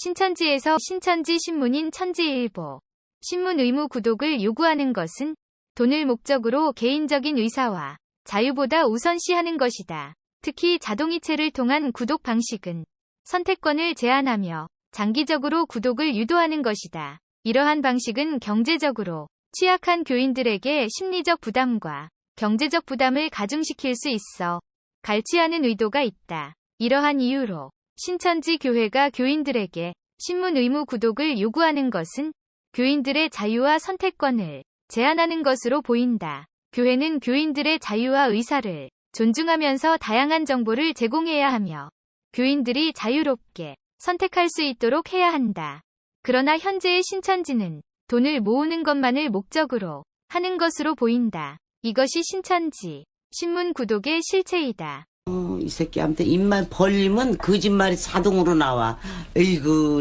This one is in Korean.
신천지에서 신천지 신문인 천지일보. 신문 의무 구독을 요구하는 것은 돈을 목적으로 개인적인 의사와 자유보다 우선시하는 것이다. 특히 자동이체를 통한 구독 방식은 선택권을 제한하며 장기적으로 구독을 유도하는 것이다. 이러한 방식은 경제적으로 취약한 교인들에게 심리적 부담과 경제적 부담을 가중시킬 수 있어 갈취하는 의도가 있다. 이러한 이유로 신천지 교회가 교인들에게 신문 의무 구독을 요구하는 것은 교인들의 자유와 선택권을 제한하는 것으로 보인다. 교회는 교인들의 자유와 의사를 존중하면서 다양한 정보를 제공해야 하며 교인들이 자유롭게 선택할 수 있도록 해야 한다. 그러나 현재의 신천지는 돈을 모으는 것만을 목적으로 하는 것으로 보인다. 이것이 신천지 신문 구독의 실체이다. 어, 이 새끼한테 입만 벌리면 거짓말이 자동으로 나와. 에이구